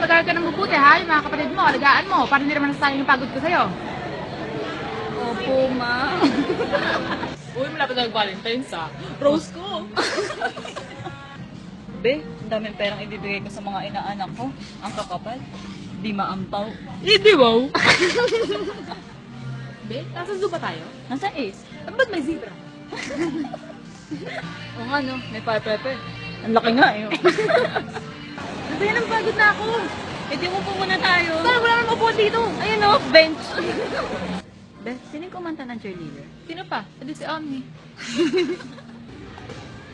mag-aaral ka ng mabuti ha, yung mga kapatid mo, alagaan mo, para hindi naman nasayang yung pagod ko sa'yo. Opo, ma. Uy, malapit na Valentine's ha. Rose ko. Be, ang daming perang ibibigay ko sa mga inaanak ko. Ang kakapal. Di maampaw. Hindi wow. Be, nasa zoo ba tayo? Nasa Ace? Ano ba't may zebra? Oo nga, no? May fire pepper. Ang laki nga, eh. Be, nang pagod na ako. E di mo po muna tayo. Saan wala naman upuan dito? Ayun, no? Bench. Be, sino yung kumanta ng cheerleader? Sino pa? Edi si Omni.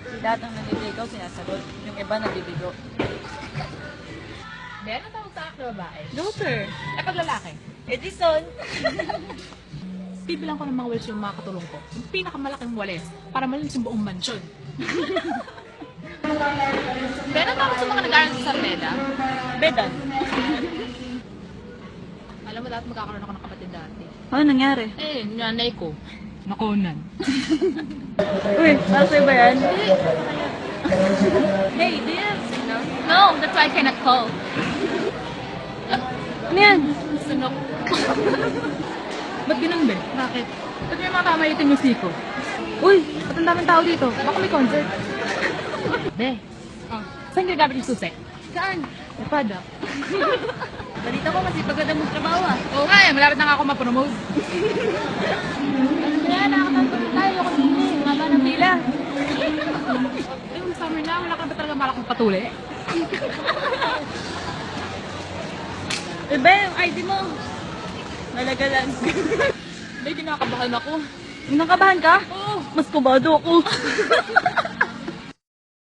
Si lahat ng naniligaw sinasagot. Yung iba nabibigo. Be, ano tawag sa akin na babae? Daughter. Eh, pag lalaki. Edison. Bibilang ko ng mga walis yung mga katulong ko. Yung pinakamalaking walis. Para malinis yung buong mansyon. Be, ano tawag sa mga Sarmeda? Bedan. Alam mo, dapat magkakaroon ako ng kapatid dati. Ano nangyari? Eh, nanay ko. Nakunan. Uy, para sa'yo ba yan? hey, do you have signal? No, that's why I cannot call. Ano yan? Sunok. Ba't ganun, be? Bakit? Ba't may mga tamayitin yung siko? Uy, ba't ang daming tao dito? Baka may concert. be, Oh. saan ginagamit yung susi? Saan? Napada. Balita ko kasi pagod ang trabaho ah. Oo nga eh, malapit na nga ako ma-promote. Kaya nakakatagod tayo ako nini. Haba ng pila. Ay, yung summer na, wala ka ba talaga malakang patuli? Iba yung ID mo. Nalagalan. May kinakabahan ako. Nakabahan ka? Oo. Mas kubado ako.